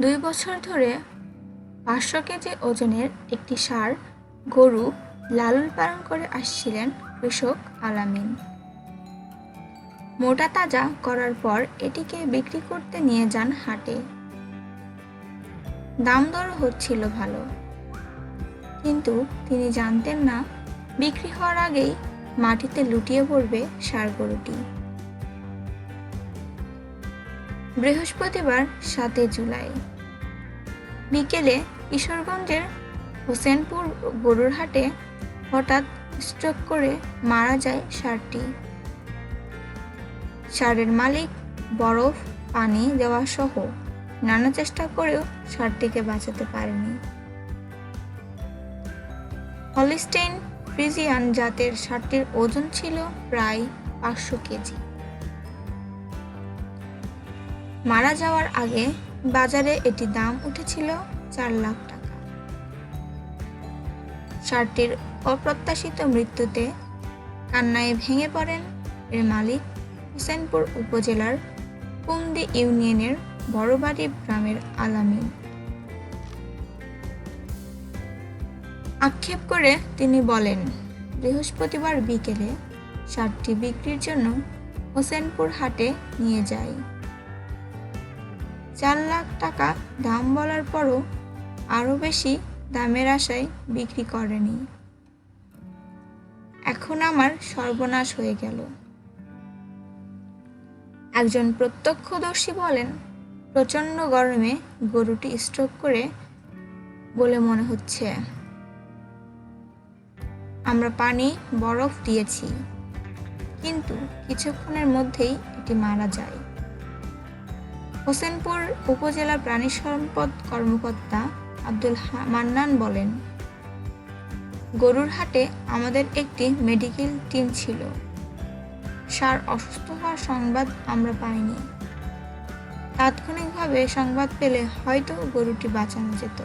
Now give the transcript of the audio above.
দুই বছর ধরে পাঁচশো কেজি ওজনের একটি ষাঁড় গরু লালন পালন করে আসছিলেন কৃষক আলামিন। মোটা তাজা করার পর এটিকে বিক্রি করতে নিয়ে যান হাটে। দাম দর হচ্ছিল ভালো। কিন্তু তিনি জানতেন না, বিক্রি হওয়ার আগেই মাটিতে লুটিয়ে পড়বে ষাঁড় গরুটি। বৃহস্পতিবার সাতে জুলাই। বিকেলে কিশোরগঞ্জের হোসেনপুর গরুর হাটে হঠাৎ স্ট্রোক করে মারা যায় ষাঁড়টি ষাঁড়ের মালিক বরফ, পানি দেওয়া সহ নানা চেষ্টা করেও ষাঁড়টিকে বাঁচাতে পারেনি। হলিস্টেইন ফ্রিজিয়ান জাতের ষাঁড়টির ওজন ছিল প্রায় পাঁচশো কেজি। মারা যাওয়ার আগে বাজারে এটি দাম উঠেছিল চার লাখ টাকা। ষাঁড়টির অপ্রত্যাশিত মৃত্যুতে কান্নায় ভেঙে পড়েন এর মালিক হোসেনপুর উপজেলার কুমদি ইউনিয়নের বড়বাড়ি গ্রামের আলামিন। আক্ষেপ করে তিনি বলেন, বৃহস্পতিবার বিকেলে ষাটটি বিক্রির জন্য হোসেনপুর হাটে নিয়ে যায় চার লাখ টাকা দাম বলার পরও আরও বেশি দামের আশায় বিক্রি করেনি। এখন আমার সর্বনাশ হয়ে গেল। একজন প্রত্যক্ষদর্শী বলেন, প্রচণ্ড গরমে গরুটি স্ট্রোক করে বলে মনে হচ্ছে। আমরা পানি, বরফ দিয়েছি, কিন্তু কিছুক্ষণের মধ্যেই এটি মারা যায়। হোসেনপুর উপজেলা প্রাণী সম্পদ কর্মকর্তা আব্দুল মান্নান বলেন গরুর হাটে আমাদের একটি মেডিকেল টিম ছিল। সার অসুস্থ হওয়ার সংবাদ আমরা পাইনি। তাৎক্ষণিকভাবে সংবাদ পেলে হয়তো গরুটি বাঁচানো যেত।